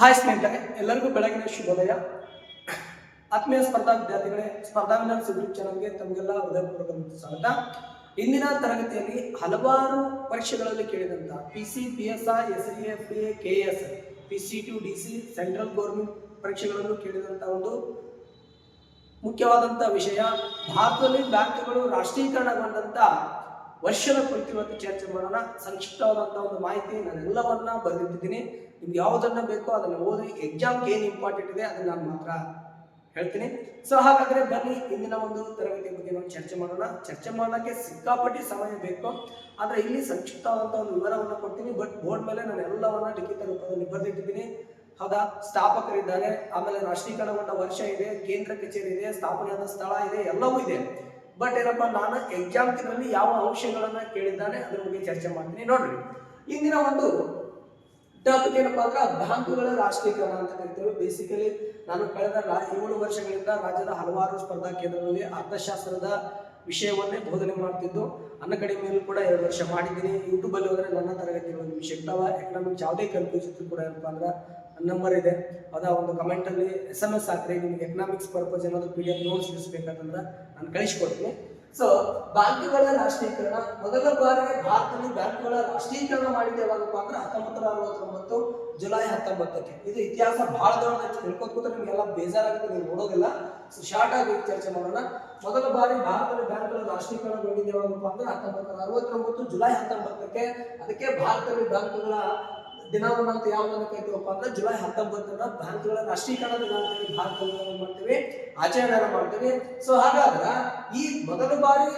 Hi ಸ್ನೇಹಿತರೆ. ಎಲ್ಲರಿಗೂ ಬೆಳಗಿನ ಶುಭೋದಯ. ಆತ್ಮೀಯ ಸ್ಪರ್ಧಾ ವಿದ್ಯಾರ್ಥಿಗಳೇ, ಸ್ಪರ್ಧಾ ವಿನ್ನರ್ಸ್ ಯೂಟ್ಯೂಬ್ ಚಾನಲ್ಗೆ ತಮಗೆಲ್ಲ ಹೃದಯಪೂರ್ವಕ ಸ್ವಾಗತ. ಇಂದಿನ ತರಗತಿಯಲ್ಲಿ ಹಲವಾರು ಪರೀಕ್ಷೆಗಳಲ್ಲಿ ಕೇಳಿದಂತಹ P C P S I S D F D A K S P C two D C central government ಪರೀಕ್ಷೆಗಳನ್ನು ಕೇಳಿದಂಥ ಒಂದು ಮುಖ್ಯವಾದಂತಹ ವಿಷಯ. ಭಾರತದಲ್ಲಿ ಬ್ಯಾಂಕ್ಗಳು ರಾಷ್ಟ್ರೀಕರಣಗೊಂಡಂಥ ವರ್ಷದ ಕುರಿತು ಇವತ್ತು ಚರ್ಚೆ ಮಾಡೋಣ. ಸಂಕ್ಷಿಪ್ತವಾದಂತಹ ಒಂದು ಮಾಹಿತಿ, ನಾನೆಲ್ಲವನ್ನ ಬರೆದಿಟ್ಟಿದ್ದೀನಿ. ನಿಮ್ಗೆ ಯಾವುದನ್ನ ಬೇಕೋ ಅದನ್ನ ಓದಿ ಎಕ್ಸಾಮ್ಗೆ ಏನು ಇಂಪಾರ್ಟೆಂಟ್ ಇದೆ ಅದನ್ನ ನಾನು ಮಾತ್ರ ಹೇಳ್ತೀನಿ. ಸೊ ಹಾಗಾದ್ರೆ ಬನ್ನಿ, ಇಂದಿನ ಒಂದು ತರಗತಿ ಬಗ್ಗೆ ನಾವು ಚರ್ಚೆ ಮಾಡೋಣ. ಚರ್ಚೆ ಮಾಡೋಕ್ಕೆ ಸಿಕ್ಕಾಪಟ್ಟಿ ಸಮಯ ಬೇಕು. ಆದರೆ ಇಲ್ಲಿ ಸಂಕ್ಷಿಪ್ತವಾದಂತಹ ಒಂದು ವಿವರವನ್ನು ಕೊಡ್ತೀನಿ. ಬಟ್ ಬೋರ್ಡ್ ಮೇಲೆ ನಾನು ಎಲ್ಲವನ್ನ ಲಿಖಿತ ರೂಪದಲ್ಲಿ ಬರೆದಿಟ್ಟಿದ್ದೀನಿ. ಹೌದಾ? ಸ್ಥಾಪಕರಿದ್ದಾರೆ. ಆಮೇಲೆ ರಾಷ್ಟ್ರೀಕರಣಗೊಂಡ ವರ್ಷ ಇದೆ, ಕೇಂದ್ರ ಕಚೇರಿ ಇದೆ, ಸ್ಥಾಪನೆಯಾದ ಸ್ಥಳ ಇದೆ, ಎಲ್ಲವೂ ಇದೆ. ಬಟ್ ಏನಪ್ಪ ನಾನು ಎಕ್ಸಾಮ್ ತಿನ್ನಲ್ಲಿ ಯಾವ ಅಂಶಗಳನ್ನು ಕೇಳಿದ್ದಾನೆ, ಅದ್ರ ಬಗ್ಗೆ ಚರ್ಚೆ ಮಾಡ್ತೀನಿ. ನೋಡ್ರಿ, ಇಂದಿನ ಒಂದು ಟಾಪಿಕ್ ಏನಪ್ಪ ಅಂದ್ರೆ ಬ್ಯಾಂಕುಗಳ ರಾಷ್ಟ್ರೀಕರಣ ಅಂತ ಕರಿತೇವೆ. ಬೇಸಿಕಲಿ ನಾನು ಕಳೆದ ಏಳು ವರ್ಷಗಳಿಂದ ರಾಜ್ಯದ ಹಲವಾರು ಸ್ಪರ್ಧಾ ಕೇಂದ್ರಗಳಲ್ಲಿ ಅರ್ಥಶಾಸ್ತ್ರದ ವಿಷಯವನ್ನೇ ಬೋಧನೆ ಮಾಡ್ತಿದ್ದು. ಅನ್ನ ಕಡಿಮೆಯಲ್ಲೂ ಕೂಡ ಎರಡು ವರ್ಷ ಮಾಡಿದ್ದೀನಿ. ಯೂಟ್ಯೂಬಲ್ಲಿ ಹೋದ್ರೆ ನನ್ನ ತರಗತಿಗಳು ನಿಮ್ಗೆ ಸಿಗ್ತಾವ. ಎಕನಾಮಿಕ್ಸ್ ಯಾವುದೇ ಕಲ್ಪಿಸಿದ್ರು ಕೂಡ ಏನಪ್ಪ ಅಂದ್ರೆ ನಂಬರ್ ಇದೆ. ಅದ ಒಂದು ಕಮೆಂಟ್ ಅಲ್ಲಿ ಎಸ್ ಎಂ ಎಸ್ ಹಾಕ್ರಿ, ನಿಮ್ಗೆ ಎಕನಾಮಿಕ್ಸ್ ಪರ್ಪಸ್ ಏನಾದ್ರು ಪಿ ಡಿ ಎಫ್ ನೋಟ್ಸ್ ನಾನು ಕಳಿಸ್ಕೊಡ್ತೀನಿ. ಸೊ ಬ್ಯಾಂಕ್ಗಳ ರಾಷ್ಟ್ರೀಕರಣ, ಮೊದಲ ಬಾರಿಗೆ ಭಾರತದಲ್ಲಿ ಬ್ಯಾಂಕ್ಗಳ ರಾಷ್ಟ್ರೀಕರಣ ಮಾಡಿದ್ದೆ ಯಾವಾಗಪ್ಪ ಅಂದ್ರೆ ಹತ್ತೊಂಬತ್ತು ಅರವತ್ತೊಂಬತ್ತು ಜುಲೈ ಹತ್ತೊಂಬತ್ತಕ್ಕೆ. ಇದು ಇತಿಹಾಸ ಬಹಳ ದೊಡ್ಡ ಹೇಳ್ಕೊತ ಕೂತ್ರೆ ನಿಮ್ಗೆಲ್ಲ ಬೇಜಾರಾಗುತ್ತೆ, ನೀವು ನೋಡೋದಿಲ್ಲ. ಸೊ ಶಾರ್ಟ್ ಆಗಿ ಚರ್ಚೆ ಮಾಡೋಣ. ಮೊದಲ ಬಾರಿ ಭಾರತದ ಬ್ಯಾಂಕ್ಗಳ ರಾಷ್ಟ್ರೀಕರಣಗೊಂಡಿದ್ದು ಯಾವಾಗಪ್ಪ ಅಂದ್ರೆ ಹತ್ತೊಂಬತ್ತು ಅರವತ್ತೊಂಬತ್ತು ಜುಲೈ ಹತ್ತೊಂಬತ್ತಕ್ಕೆ. ಅದಕ್ಕೆ ಭಾರತದಲ್ಲಿ ಬ್ಯಾಂಕುಗಳ ದಿನವನ್ನು ಅಂತ ಯಾವ್ದನ್ನ ಕರಿತೀವಪ್ಪ ಅಂದ್ರೆ ಜುಲೈ ಹತ್ತೊಂಬತ್ತನ್ನ ಬ್ಯಾಂಕ್ಗಳ ರಾಷ್ಟ್ರೀಕರಣ ದಿನ ಅಂತೇಳಿ ಭಾರತದಲ್ಲಿ ಏನ್ ಮಾಡ್ತೀವಿ ಆಚರಣೆ ಮಾಡ್ತೀವಿ. ಸೊ ಹಾಗಾದ್ರ ಈ ಮೊದಲ ಬಾರಿ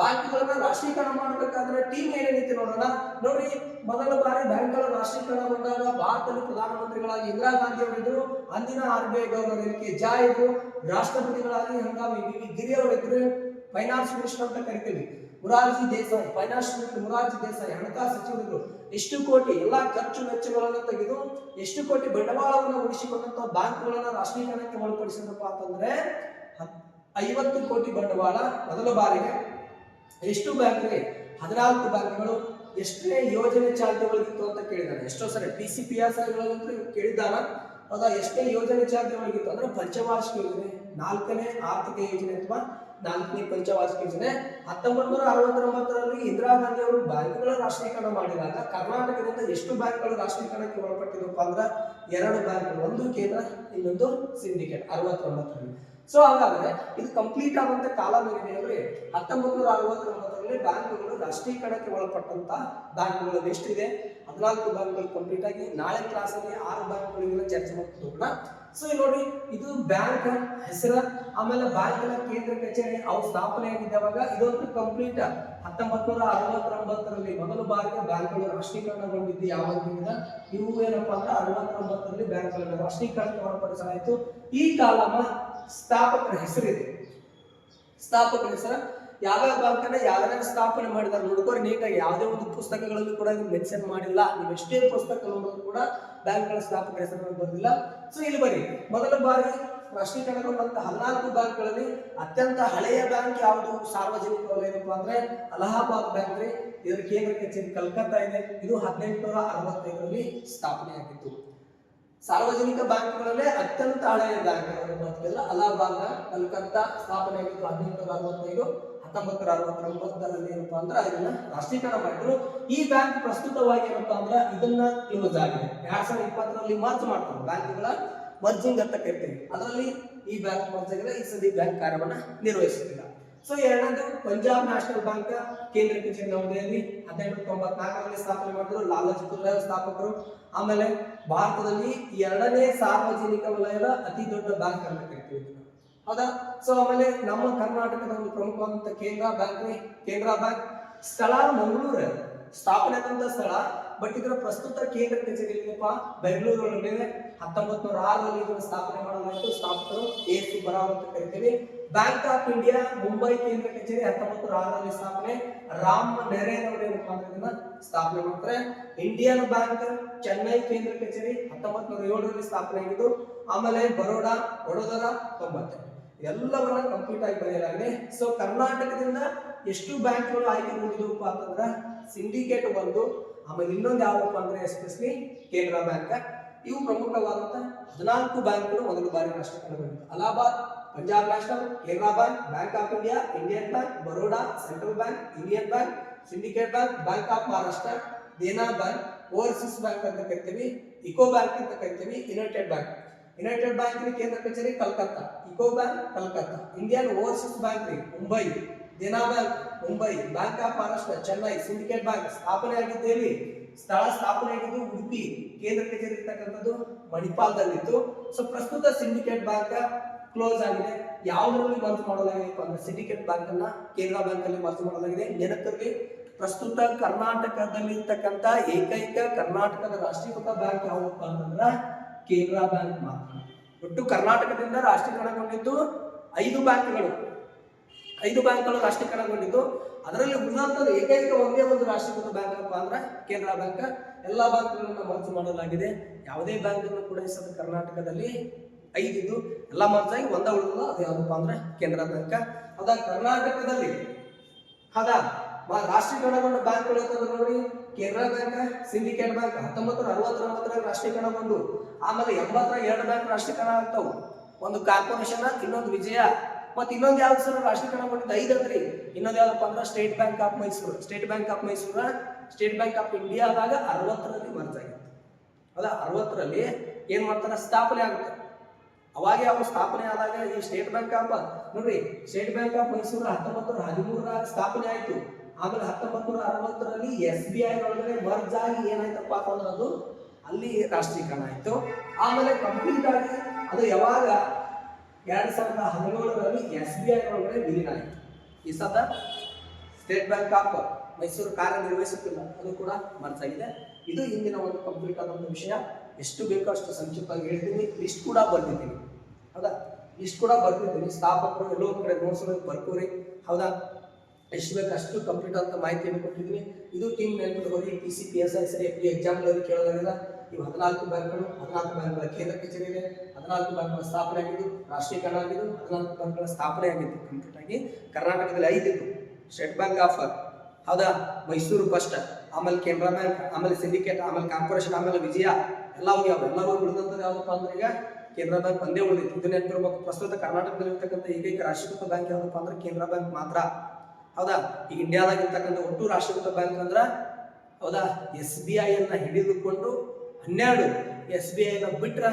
ಬ್ಯಾಂಕ್ಗಳನ್ನ ರಾಷ್ಟ್ರೀಕರಣ ಮಾಡಬೇಕಾದ್ರೆ ಟೀಮ್ ಏನೇನೈತಿ ನೋಡೋಣ. ನೋಡಿ, ಮೊದಲ ಬಾರಿ ಬ್ಯಾಂಕ್ಗಳ ರಾಷ್ಟ್ರೀಕರಣಗೊಂಡಾಗ ಭಾರತದಲ್ಲಿ ಪ್ರಧಾನಮಂತ್ರಿಗಳಾಗಿ ಇಂದಿರಾ ಗಾಂಧಿ ಅವರಿದ್ರು ಅಂದಿನ R B I governor L K Jha ಇದ್ರು, ರಾಷ್ಟ್ರಪತಿಗಳಾಗಿ ಹಂಗಾಮಿ ವಿ ಗಿರಿ ಅವರಿದ್ರು ಫೈನಾನ್ಸ್ ಮಿನಿಸ್ಟರ್ ಅಂತ ಕರಿತೀವಿ. ಮುರಾರ್ಜಿ ದೇಸಾಯಿ ಫೈನಾನ್ಸ್ ಮುರಾರ್ಜಿ ದೇಸಾಯಿ, ಹಣಕಾಸು ಸಚಿವರು ಎಷ್ಟು ಕೋಟಿ ಎಲ್ಲಾ ಖರ್ಚು ವೆಚ್ಚಗಳನ್ನು ತೆಗೆದು ಎಷ್ಟು ಕೋಟಿ ಬಂಡವಾಳವನ್ನು ಉಳಿಸಿಕೊಂಡಂತಹ ಬ್ಯಾಂಕ್ಗಳನ್ನು ರಾಷ್ಟ್ರೀಕರಣಕ್ಕೆ ಒಳಪಡಿಸಿದ್ರಪ್ಪ ಅಂತಂದ್ರೆ ಐವತ್ತು ಕೋಟಿ ಬಂಡವಾಳ ಮೊದಲ ಬಾರಿಗೆ. ಎಷ್ಟು ಬ್ಯಾಂಕ್ಗೆ? ಹದಿನಾಲ್ಕು ಬ್ಯಾಂಕ್ಗಳು. ಎಷ್ಟೇ ಯೋಜನೆ ಚಾಲ್ತಿಗಳಿತ್ತು ಅಂತ ಕೇಳಿದ್ದಾರೆ. ಎಷ್ಟೋ ಸರಿ ಪಿ ಸಿ ಪಿ ಎಸ್ ಐಗಳಂತೂ ಕೇಳಿದ್ದಾರ. ಅದ ಎಷ್ಟೇ ಯೋಜನೆ ಚಾಲಿತವಾಗಿತ್ತು ಅಂದ್ರೆ ಪಂಚವಾರ್ಷಿಕ ಯೋಜನೆ, ನಾಲ್ಕನೇ ಆರ್ಥಿಕ ಯೋಜನೆ ಅಥವಾ ನಾಲ್ಕನೇ ಪಂಚವಾರ್ಷಿಕ ಯೋಜನೆ ಹತ್ತೊಂಬತ್ತು ನೂರ ಅರವತ್ತೊಂಬತ್ತರಲ್ಲಿ ಇಂದಿರಾ ಗಾಂಧಿ ಅವರು ಬ್ಯಾಂಕ್ಗಳ ರಾಷ್ಟ್ರೀಕರಣ ಮಾಡಿದಾಗ ಕರ್ನಾಟಕದಿಂದ ಎಷ್ಟು ಬ್ಯಾಂಕ್ಗಳು ರಾಷ್ಟ್ರೀಕರಣಕ್ಕೆ ಒಳಪಟ್ಟಿದ್ದಪ್ಪ ಅಂದ್ರೆ ಎರಡು ಬ್ಯಾಂಕ್ಗಳು. ಒಂದು ಕೇಂದ್ರ, ಇನ್ನೊಂದು ಸಿಂಡಿಕೇಟ್ ಅರವತ್ತೊಂಬತ್ತರಲ್ಲಿ. ಸೊ ಹಾಗಾದ್ರೆ ಇದು ಕಂಪ್ಲೀಟ್ ಆದಂತ ಕಾಲ ಏನಿದೆ ಅಂದ್ರೆ ಹತ್ತೊಂಬತ್ತು ನೂರ ಬ್ಯಾಂಕ್ಗಳು ರಾಷ್ಟ್ರೀಕರಣಕ್ಕೆ ಒಳಪಟ್ಟಂತ ಬ್ಯಾಂಕ್ಗಳು ಎಷ್ಟಿದೆ ಹದಿನಾಲ್ಕು ಬ್ಯಾಂಕ್ಗಳು ಕಂಪ್ಲೀಟ್ ಆಗಿ ನಾಳೆ ಕ್ಲಾಸ್ ಅಲ್ಲಿ ಆರು ಬ್ಯಾಂಕ್ಗಳಿಗೆಲ್ಲ ಚರ್ಚೆ ಮಾಡ್ತಾ ಸೊ ನೋಡಿ, ಇದು ಬ್ಯಾಂಕ್ ಹೆಸರ, ಆಮೇಲೆ ಬ್ಯಾಂಕ್ಗಳ ಕೇಂದ್ರ ಕಚೇರಿ, ಅವು ಸ್ಥಾಪನೆ ಆಗಿದ್ದಾವಾಗ ಇದೊಂದು ಕಂಪ್ಲೀಟ್ ಹತ್ತೊಂಬತ್ತು ನೂರ ಅರವತ್ತೊಂಬತ್ತರಲ್ಲಿ ಮೊದಲ ಬಾರಿಗೆ ಬ್ಯಾಂಕ್ಗಳು ರಾಷ್ಟ್ರೀಕರಣಗೊಂಡಿದ್ದು ಯಾವಾಗಿಂದ ಇವು ಏನಪ್ಪಾ ಅಂದ್ರೆ ಅರವತ್ತೊಂಬತ್ತರಲ್ಲಿ ಬ್ಯಾಂಕ್ಗಳನ್ನು ರಾಷ್ಟ್ರೀಕರಣಕ್ಕೆ ಒಳಪಡಿಸಲಾಯಿತು. ಈ ಕಾಲಮ ಸ್ಥಾಪಕರ ಹೆಸರಿದೆ ಸ್ಥಾಪಕರ ಹೆಸರು? ಯಾವ್ಯಾವ ಬ್ಯಾಂಕನ್ನ ಯಾವ್ಯಾವ ಸ್ಥಾಪನೆ ಮಾಡಿದಾರೆ ನೋಡ್ಕೋರಿ ನೀಟಾಗಿ ಯಾವುದೇ ಒಂದು ಪುಸ್ತಕಗಳಲ್ಲೂ ಕೂಡ ಇದು ಮೆನ್ಷನ್ ಮಾಡಿಲ್ಲ. ನೀವು ಎಷ್ಟೇ ಪುಸ್ತಕ ನೋಡೋದು ಕೂಡ ಬ್ಯಾಂಕ್ಗಳ ಸ್ಥಾಪಕರ ಹೆಸರನ್ನು ಬರಲಿಲ್ಲ ಸೊ ಇಲ್ಲಿ ಬನ್ನಿ. ಮೊದಲ ಬಾರಿ ರಾಷ್ಟ್ರೀಕರಣಗೊಂಡಂತ ಹದಿನಾಲ್ಕು ಬ್ಯಾಂಕ್ಗಳಲ್ಲಿ ಅತ್ಯಂತ ಹಳೆಯ ಬ್ಯಾಂಕ್ ಯಾವುದು? ಸಾರ್ವಜನಿಕ ವಲಯದಪ್ಪ ಅಂದ್ರೆ ಅಲಹಾಬಾದ್ ಬ್ಯಾಂಕ್ ರೀ. ಇದರ ಕೇಂದ್ರ ಕಚೇರಿ ಕಲ್ಕತ್ತಾ ಇದೆ. ಇದು ಹದಿನೆಂಟುನೂರ ಅರವತ್ತೈದರಲ್ಲಿ ಸ್ಥಾಪನೆ ಆಗಿತ್ತು ಸಾರ್ವಜನಿಕ ಬ್ಯಾಂಕ್ಗಳಲ್ಲೇ ಅತ್ಯಂತ ಹಳೆಯ ಬ್ಯಾಂಕ್ ಎಲ್ಲ ಅಲಹಾಬಾದ್ ಕಲ್ಕತ್ತಾ ಸ್ಥಾಪನೆ ಆಗಿತ್ತು ಹದಿನೆಂಟುನೂರ ಅರವತ್ತೈದು ಹತ್ತೊಂಬತ್ತು ಅರವತ್ತೊಂಬತ್ತರಲ್ಲಿ ಏನಪ್ಪಾ ಅಂದ್ರೆ ಇದನ್ನ ರಾಷ್ಟ್ರೀಕರಣ ಮಾಡಿದ್ರು. ಈ ಬ್ಯಾಂಕ್ ಪ್ರಸ್ತುತವಾಗಿ ಏನಪ್ಪಾ ಅಂದ್ರೆ ಇದನ್ನ ಕ್ಲೋಸ್ ಆಗಿದೆ. ಎರಡ್ ಸಾವಿರದ ಇಪ್ಪತ್ತರಲ್ಲಿ ಮರ್ಜ್ ಮಾಡ್ತಾರೆ ಬ್ಯಾಂಕ್ಗಳ ಮರ್ಜಿಂಗ್ ಅಂತ ಕರಿತೀವಿ ಅದರಲ್ಲಿ ಈ ಬ್ಯಾಂಕ್ ಮರ್ಜ್ ಈ ಸದಿ ಬ್ಯಾಂಕ್ ಕಾರ್ಯವನ್ನ ನಿರ್ವಹಿಸುತ್ತಿಲ್ಲ. ಸೊ ಎರಡನೇದು ಪಂಜಾಬ್ ನ್ಯಾಷನಲ್ ಬ್ಯಾಂಕ್ ಕೇಂದ್ರ ಕಚೇರಿ ನವದೆಹಲಿ, ಹದಿನೆಂಟು ತೊಂಬತ್ನಾಲ್ಕರಲ್ಲಿ ಸ್ಥಾಪನೆ ಮಾಡಿದ್ರು ಲಾಲಾಜಿ ಕುರ್ರಾ ಸ್ಥಾಪಕರು. ಆಮೇಲೆ ಭಾರತದಲ್ಲಿ ಎರಡನೇ ಸಾರ್ವಜನಿಕ ವಲಯದ ಅತಿ ದೊಡ್ಡ ಬ್ಯಾಂಕ್ ಅಂತ ಕರಿತೀವಿ ಹೌದಾ? ಸೊ ಆಮೇಲೆ ನಮ್ಮ ಕರ್ನಾಟಕದ ಒಂದು ಪ್ರಮುಖವಾದಂತ ಕೇಂದ್ರ ಬ್ಯಾಂಕ್ ಕೇಂದ್ರ ಬ್ಯಾಂಕ್, ಸ್ಥಳ ಮಂಗಳೂರು. ಸ್ಥಾಪನೆ ಆದಂತ ಸ್ಥಳ ಬಟ್ ಇದರ ಪ್ರಸ್ತುತ ಕೇಂದ್ರ ಕಚೇರಿ ಬೆಂಗಳೂರು ಬೆಂಗಳೂರಲ್ಲಿದೆ ಹತ್ತೊಂಬತ್ ನೂರ ಆರರಲ್ಲಿ ಇದನ್ನು ಸ್ಥಾಪನೆ ಮಾಡಲಾಯಿತು. ಸ್ಥಾಪಕರು ಎ ಸುಬ್ಬರಾವ್ ಅಂತ ಕರಿತೀವಿ. ಬ್ಯಾಂಕ್ ಆಫ್ ಇಂಡಿಯಾ ಮುಂಬೈ ಕೇಂದ್ರ ಕಚೇರಿ ಹತ್ತೊಂಬತ್ತು ನೂರ ಆರರಲ್ಲಿ ಸ್ಥಾಪನೆ. ರಾಮ್ ನೆರೇನ್ ಅವರು ಏನಪ್ಪಾ ಸ್ಥಾಪನೆ ಮಾಡ್ತಾರೆ. ಇಂಡಿಯನ್ ಬ್ಯಾಂಕ್ ಚೆನ್ನೈ ಕೇಂದ್ರ ಕಚೇರಿ ಹತ್ತೊಂಬತ್ ನೂರ ಏಳರಲ್ಲಿ ಸ್ಥಾಪನೆ ಆಗಿದ್ದು, ಆಮೇಲೆ ಬರೋಡಾ, ವಡೋದರ ತೊಂಬತ್ತು. ಎಲ್ಲವನ್ನ ಕಂಪ್ಲೀಟ್ ಆಗಿ ಬರೆಯಲಾಗಿದೆ. ಸೊ ಕರ್ನಾಟಕದಿಂದ ಎಷ್ಟು ಬ್ಯಾಂಕ್ಗಳು ಆಯ್ಕೆ ಆಯ್ಕೆಗೊಂಡಿದ್ವಪ್ಪ ಅಂತಂದ್ರೆ ಸಿಂಡಿಕೇಟ್ ಒಂದು ಆಮೇಲೆ ಇನ್ನೊಂದು ಯಾವಪ್ಪ ಅಂದ್ರೆ ಎಸ್ಪೆಷಲಿ ಕೇಂದ್ರ ಬ್ಯಾಂಕ್ ಇವು ಪ್ರಮುಖವಾದಂತ ಹದಿನಾಲ್ಕು ಬ್ಯಾಂಕ್ಗಳು ಮೊದಲ ಬಾರಿ ರಾಷ್ಟ್ರೀಕರಣಗೊಂಡಿವೆ Allahabad, Punjab national Canara bank bank of India Indian bank Baroda central bank Indian bank syndicate bank bank of Maharashtra Dena bank overseas bank ಅಂತ ಕರಿತೀವಿ ಇಕೋ ಬ್ಯಾಂಕ್ ಅಂತ ಕರಿತೀವಿ ಯುನೈಟೆಡ್ ಬ್ಯಾಂಕ್ ಯುನೈಟೆಡ್ ಬ್ಯಾಂಕ್ ಕೇಂದ್ರ ಕಚೇರಿ Calcutta. UCO bank Calcutta. Indian overseas bank ರೀ, Mumbai. Dena bank Mumbai bank of Maharashtra Chennai syndicate bank ಸ್ಥಾಪನೆ ಆಗಿದ್ದೇವೆ ಸ್ಥಳ ಸ್ಥಾಪನೆ ಆಗಿದ್ದು ಉಡುಪಿ, ಕೇಂದ್ರ ಕಚೇರಿ ಇರ್ತಕ್ಕಂಥದ್ದು ಮಣಿಪಾಲದಲ್ಲಿತ್ತು. ಸೊ ಪ್ರಸ್ತುತ ಸಿಂಡಿಕೇಟ್ ಬ್ಯಾಂಕ್ ಕ್ಲೋಸ್ ಆಗಿದೆ. ಯಾವುದರಲ್ಲಿ ಮರ್ಜ್ ಮಾಡಲಾಗಿದೆ ಅಂದ್ರೆ ಸಿಂಡಿಕೇಟ್ ಬ್ಯಾಂಕ್ ಅನ್ನ ಕೇಂದ್ರ ಬ್ಯಾಂಕ್ ಅಲ್ಲಿ ಮರ್ಜ್ ಮಾಡಲಾಗಿದೆ. ನೆನಪಲ್ಲಿ ಪ್ರಸ್ತುತ ಕರ್ನಾಟಕದಲ್ಲಿ ಇರ್ತಕ್ಕಂಥ ಏಕೈಕ ಕರ್ನಾಟಕದ ರಾಷ್ಟ್ರೀಕೃತ ಬ್ಯಾಂಕ್ ಯಾವುದಪ್ಪ ಅಂತಂದ್ರ ಕೇಂದ್ರ ಬ್ಯಾಂಕ್ ಮಾತ್ರ. ಒಟ್ಟು ಕರ್ನಾಟಕದಿಂದ ರಾಷ್ಟ್ರೀಕರಣಗೊಂಡಿದ್ದು ಐದು ಬ್ಯಾಂಕ್ಗಳು. ಐದು ಬ್ಯಾಂಕ್ಗಳು ರಾಷ್ಟ್ರೀಕರಣಗೊಂಡಿದ್ದು. ಅದರಲ್ಲಿ ಉಳಿದಂಥದ್ದು ಏಕೈಕ ಒಂದೇ ಒಂದು ರಾಷ್ಟ್ರೀಕೃತ ಬ್ಯಾಂಕ್ ಅಪ್ಪ ಅಂದ್ರೆ ಕೇಂದ್ರ ಬ್ಯಾಂಕ್ ಎಲ್ಲ ಬ್ಯಾಂಕ್ಗಳನ್ನು ಮರ್ಜ್ ಮಾಡಲಾಗಿದೆ. ಯಾವುದೇ ಬ್ಯಾಂಕ್ ಅನ್ನು ಕೂಡ ಈ ಕರ್ನಾಟಕದಲ್ಲಿ ಐದಿದ್ದು. ಎಲ್ಲ ಮರ್ಜ್ ಆಗಿ ಒಂದ ಉಳಿದ ಅದು ಯಾವ್ದಪ್ಪ ಅಂದ್ರೆ ಕೇಂದ್ರ ಬ್ಯಾಂಕ್ ಅದ ಕರ್ನಾಟಕದಲ್ಲಿ ಅದ ರಾಷ್ಟ್ರೀಕರಣಗೊಂಡ ಬ್ಯಾಂಕ್ಗಳು ಅಂತಂದ್ರೆ ನೋಡಿ? ಕೇಂದ್ರ ಬ್ಯಾಂಕ್ ಸಿಂಡಿಕೇಟ್ ಬ್ಯಾಂಕ್ ಹತ್ತೊಂಬತ್ತು ಅರವತ್ತೊಂಬತ್ತರಾಗ ರಾಷ್ಟ್ರೀಕರಣಗೊಂಡು. ಆಮೇಲೆ ಎಂಬತ್ತರ ಎರಡು ಬ್ಯಾಂಕ್ ರಾಷ್ಟ್ರೀಕರಣ ಆಗ್ತಾವು. ಒಂದು ಕಾರ್ಪೊರೇಷನ್ ಇನ್ನೊಂದು ವಿಜಯ. ಮತ್ತೆ ಇನ್ನೊಂದು ಯಾವ್ದು ಸರ್ ರಾಷ್ಟ್ರೀಕರಣಗೊಂಡಿದ್ದು ಐದು ಅಂದ್ರಿ. ಇನ್ನೊಂದು ಯಾವ್ದಪ್ಪ ಅಂದ್ರೆ state bank of Mysore state bank of Mysore state bank of ಇಂಡಿಯಾದಾಗ ಅರವತ್ತರಲ್ಲಿ ಮರ್ಜ್ ಆಗಿತ್ತು. ಅದ ಅರವತ್ತರಲ್ಲಿ ಏನ್ ಮಾಡ್ತಾರ? ಸ್ಥಾಪನೆ ಆಗುತ್ತೆ. ಅವಾಗೆ ಅವ್ರು ಸ್ಥಾಪನೆ ಆದಾಗ ಈ ಸ್ಟೇಟ್ ಬ್ಯಾಂಕ್ ಆಫ್ ನೋಡ್ರಿ ಸ್ಟೇಟ್ ಬ್ಯಾಂಕ್ ಆಫ್ ಮೈಸೂರು ಹತ್ತೊಂಬತ್ತು ನೂರ ಹದಿಮೂರರಾಗ ಸ್ಥಾಪನೆ ಆಯ್ತು. ಆಮೇಲೆ ಹತ್ತೊಂಬತ್ತು ಅರವತ್ತರಲ್ಲಿ ಎಸ್ ಬಿ ಐ ಒಳಗಡೆ ಮರ್ಜ್ ಆಗಿ ಏನಾಯ್ತಪ್ಪ ಅಂತಂದ್ರೆ ಅದು ಅಲ್ಲಿ ರಾಷ್ಟ್ರೀಕರಣ ಆಯ್ತು. ಆಮೇಲೆ ಕಂಪ್ಲೀಟ್ ಆಗಿ ಅದು ಯಾವಾಗ ಎರಡ್ ಸಾವಿರದ ಹದಿನೇಳರಲ್ಲಿ ಎಸ್ ಬಿ ಐ ಒಳಗಡೆ ವಿಲೀನ ಆಯಿತು. ಈ ಸದ ಸ್ಟೇಟ್ ಬ್ಯಾಂಕ್ ಆಫ್ ಮೈಸೂರು ಕಾರ್ಯನಿರ್ವಹಿಸುತ್ತಿಲ್ಲ. ಅದು ಕೂಡ ಆಗಿದೆ ಇದು. ಇಂದಿನ ಒಂದು ಕಂಪ್ಲೀಟ್ ಆದಂಥ ವಿಷಯ. ಎಷ್ಟು ಬೇಕೋ ಅಷ್ಟು ಸಂಕ್ಷಿಪ್ತವಾಗಿ ಹೇಳ್ತೀನಿ. ಲಿಸ್ಟ್ ಕೂಡ ಬರ್ದಿದ್ದೀನಿ. ಹೌದಾ? ಲಿಸ್ಟ್ ಕೂಡ ಬರ್ತಿದ್ದೀನಿ ಸ್ಥಾಪಕರು ಎಲ್ಲೋ ಒಂದ್ ಕಡೆ ನೋಡ್ಸೋದು ಬರ್ಕೋರಿ. ಹೌದಾ? ಎಷ್ಟು ಬೇಕು ಅಷ್ಟು ಕಂಪ್ಲೀಟ್ ಅಂತ ಮಾಹಿತಿಯನ್ನು ಕೊಟ್ಟಿದ್ದೀನಿ. ಇದು team ನೆನಪಿಟ್ಕೊಳ್ಳಿ. P C P S I ಸರಿ ಎಫ್ ಎಕ್ಸಾಮ್ಗಳಲ್ಲಿ ಕೇಳೋದಾಗಿಲ್ಲ. ಇವು ಹದಿನಾಲ್ಕು ಬ್ಯಾಂಕ್ಗಳು, ಹದಿನಾಲ್ಕು ಬ್ಯಾಂಕ್ಗಳ ಕೇಂದ್ರ ಕಚೇರಿ ಇದೆ, ಹದಿನಾಲ್ಕು ಬ್ಯಾಂಕ್ಗಳ ಸ್ಥಾಪನೆ ಆಗಿದ್ದು ರಾಷ್ಟ್ರೀಕರಣ ಆಗಿದ್ದು ಹದಿನಾಲ್ಕು ಬ್ಯಾಂಕ್ಗಳ ಸ್ಥಾಪನೆ ಆಗಿದ್ದು ಕಂಪ್ಲೀಟ್ ಆಗಿ ಕರ್ನಾಟಕದಲ್ಲಿ ಐದಿದ್ದು ಸ್ಟೇಟ್ ಬ್ಯಾಂಕ್ ಆಫ್ ಹೌದಾ? ಮೈಸೂರು ಫಸ್ಟ್, ಆಮೇಲೆ ಕೆನರಾ ಬ್ಯಾಂಕ್, ಆಮೇಲೆ ಸಿಂಡಿಕೇಟ್, ಆಮೇಲೆ ಕಾರ್ಪೊರೇಷನ್, ಆಮೇಲೆ ವಿಜಯ, ಎಲ್ಲ ಹೋಗ್ಯಾವ ಎಲ್ಲ ಹೋಗಿ ಉಳಿದಂಥದ್ದು ಯಾವ್ದಪ್ಪ ಅಂದ್ರೆ ಈಗ ಕೇಂದ್ರ ಬ್ಯಾಂಕ್ ಒಂದೇ ಉಳಿದಿತ್ತು. ಇದನ್ನ ಪ್ರಸ್ತುತ ಕರ್ನಾಟಕದಲ್ಲಿ ಇರ್ತಕ್ಕಂಥ ಏಕೈಕ ರಾಷ್ಟ್ರೀಕೃತ ಬ್ಯಾಂಕ್ ಯಾವ್ದಪ್ಪ ಅಂದ್ರೆ ಕೇಂದ್ರ ಬ್ಯಾಂಕ್ ಮಾತ್ರ. ಹೌದಾ? ಈಗ ಇಂಡಿಯಾದಾಗ ಇರ್ತಕ್ಕಂಥ ಒಟ್ಟು ರಾಷ್ಟ್ರೀಕೃತ ಬ್ಯಾಂಕ್ ಅಂದ್ರ ಹೌದಾ? ಎಸ್ ಬಿ ಐ ಅನ್ನ ಹಿಡಿದುಕೊಂಡು ಹನ್ನೆರಡು ಎಸ್ ಬಿ ಐನ ಬಿಟ್ರೆ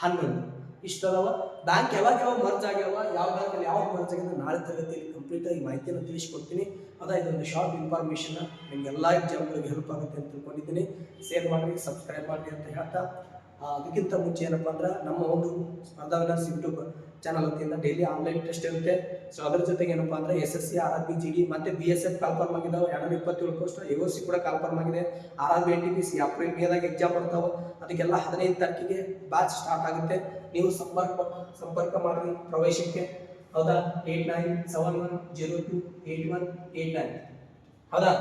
ಹನ್ನೊಂದು. ಇಷ್ಟದವ? ಬ್ಯಾಂಕ್ ಯಾವಾಗ ಯಾವಾಗ ಮರ್ಜ್ ಆಗ್ಯಾವ, ಯಾವ ಬ್ಯಾಂಕಲ್ಲಿ ಯಾವಾಗ ಮರ್ಜ್ ಆಗಿದೆ ನಾಳೆ ತರಗತಿಯಲ್ಲಿ ಕಂಪ್ಲೀಟ್ ಆಗಿ ಮಾಹಿತಿಯನ್ನು ತಿಳಿಸ್ಕೊಡ್ತೀನಿ. ಅದ ಇದೊಂದು ಶಾರ್ಟ್ ಇನ್ಫಾರ್ಮೇಷನ್ ನಿಮ್ಗೆಲ್ಲ ಎಕ್ಸಾಮ್ಗಳಿಗೆ ಹೆಲ್ಪ್ ಆಗುತ್ತೆ ಅಂತ ತಿಳ್ಕೊಂಡಿದ್ದೀನಿ. ಶೇರ್ ಮಾಡಿ ಸಬ್ಸ್ಕ್ರೈಬ್ ಮಾಡಿ ಅಂತ ಹೇಳ್ತಾ ಅದಕ್ಕಿಂತ ಮುಂಚೆ ಏನಪ್ಪ ಅಂದ್ರೆ ನಮ್ಮ ಒಂದು ಸ್ಪರ್ಧಾ ಯೂಟ್ಯೂಬ್ ಚಾನಲ್ ವತಿಯಿಂದ ಡೈಲಿ ಆನ್ಲೈನ್ ಟೆಸ್ಟ್ ಇರುತ್ತೆ. ಸೊ ಅದ್ರ ಜೊತೆಗೆ ಏನಪ್ಪ ಅಂದ್ರೆ S S C R R B G D ಮತ್ತೆ B S F call form ಆಗಿದ್ದಾವೆ ಎರಡು ಇಪ್ಪತ್ತೇಳು ಪೋಸ್ಟ್ ಎ ಸಿ ಕೂಡ ಕಾಲ್ಫಾರ್ಮ್ ಆಗಿದೆ. R R B N T P C April ಮೇದಾಗ exam ಬರ್ತಾವೆ. ಅದಕ್ಕೆಲ್ಲ ಹದಿನೈದು ತಾರೀಕಿಗೆ ಬ್ಯಾಚ್ ಸ್ಟಾರ್ಟ್ ಆಗುತ್ತೆ. ನೀವು ಸಂಪರ್ಕ ಸಂಪರ್ಕ ಮಾಡಿ ಪ್ರವೇಶಕ್ಕೆ. ಹೌದಾ? Eight nine seven one zero two eight one eight nine ಹೌದಾ?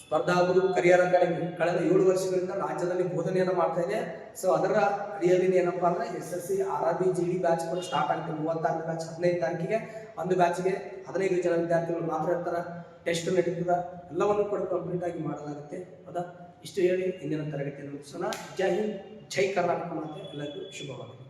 ಸ್ಪರ್ಧಾ ಗುರು ಕರಿಯರ್ ಅಕಾಡೆಮಿ ಕಳೆದ ಏಳು ವರ್ಷಗಳಿಂದ ರಾಜ್ಯದಲ್ಲಿ ಬೋಧನೆಯನ್ನು ಮಾಡ್ತಾ ಇದೆ. ಸೊ ಅದರ ಅಡಿಯಲ್ಲಿ ಏನಪ್ಪಾ ಅಂದ್ರೆ S S C R R B G D batch ಕೂಡ ಸ್ಟಾರ್ಟ್ ಆಗುತ್ತೆ ಮೂವತ್ತಾರನೇ ಬ್ಯಾಚ್ ಹದಿನೈದು ತಾರೀಕಿಗೆ ಒಂದು ಬ್ಯಾಚ್ಗೆ ಹದಿನೈದು ಜನ ವಿದ್ಯಾರ್ಥಿಗಳು ಮಾತ್ರ ಇರ್ತಾರೆ. ಟೆಸ್ಟ್ ನಡೀತದ. ಎಲ್ಲವನ್ನು ಕೂಡ ಕಂಪ್ಲೀಟ್ ಆಗಿ ಮಾಡಲಾಗುತ್ತೆ. ಹೌದಾ? ಇಷ್ಟು ಹೇಳಿ ಇಂದಿನ ತರಗತಿಯನ್ನು ಮುಗಿಸೋಣ. ಜೈ ಹಿಂದ್, ಜೈ ಕರ್ನಾಟಕ ಮಾತೆ. ಎಲ್ಲರಿಗೂ ಶುಭವಾಗಲಿ.